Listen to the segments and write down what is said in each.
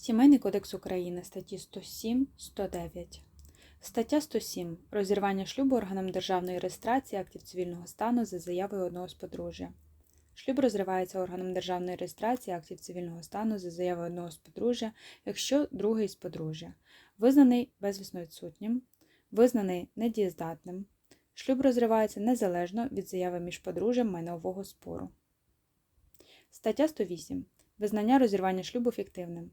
Сімейний кодекс України статті 107, 109. Стаття 107. Розірвання шлюбу органом державної реєстрації актів цивільного стану за заявою одного з подружжя. Шлюб розривається органом державної реєстрації актів цивільного стану за заявою одного з подружжя, якщо другий з подружжя визнаний безвісно відсутнім, визнаний недієздатним. Шлюб розривається незалежно від заяви між подружжям майнового спору. Стаття 108. Визнання розірвання шлюбу фіктивним.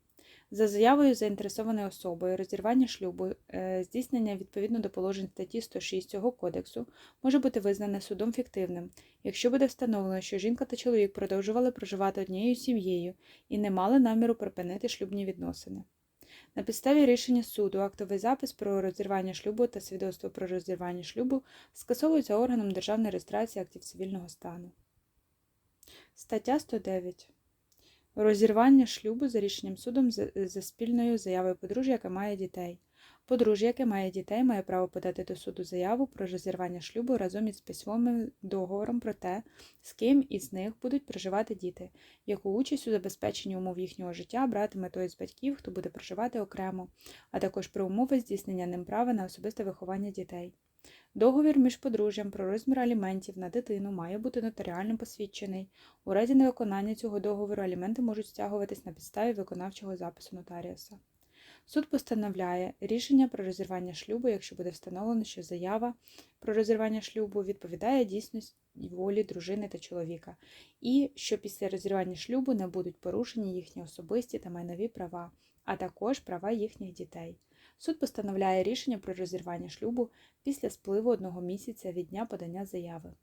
За заявою заінтересованої особою розірвання шлюбу, е, здійснення відповідно до положень статті 106 цього кодексу може бути визнане судом фіктивним, якщо буде встановлено, що жінка та чоловік продовжували проживати однією сім'єю і не мали наміру припинити шлюбні відносини. На підставі рішення суду актовий запис про розірвання шлюбу та свідоцтво про розірвання шлюбу скасовується органом державної реєстрації актів цивільного стану. Стаття 109. Розірвання шлюбу за рішенням судом за, спільною заявою подружжя, яке має дітей. Подружжя, яке має дітей, має право подати до суду заяву про розірвання шлюбу разом із письмовим договором про те, з ким із них будуть проживати діти, яку участь у забезпеченні умов їхнього життя братиме той з батьків, хто буде проживати окремо, а також про умови здійснення ним права на особисте виховання дітей. Договір між подружжям про розмір аліментів на дитину має бути нотаріально посвідчений. У разі невиконання цього договору аліменти можуть стягуватись на підставі виконавчого запису нотаріуса. Суд постановляє рішення про розірвання шлюбу, якщо буде встановлено, що заява про розірвання шлюбу відповідає дійсності волі дружини та чоловіка, і що після розірвання шлюбу не будуть порушені їхні особисті та майнові права, а також права їхніх дітей. Суд постановляє рішення про розірвання шлюбу після спливу одного місяця від дня подання заяви.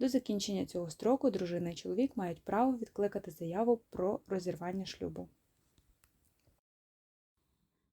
До закінчення цього строку дружина і чоловік мають право відкликати заяву про розірвання шлюбу.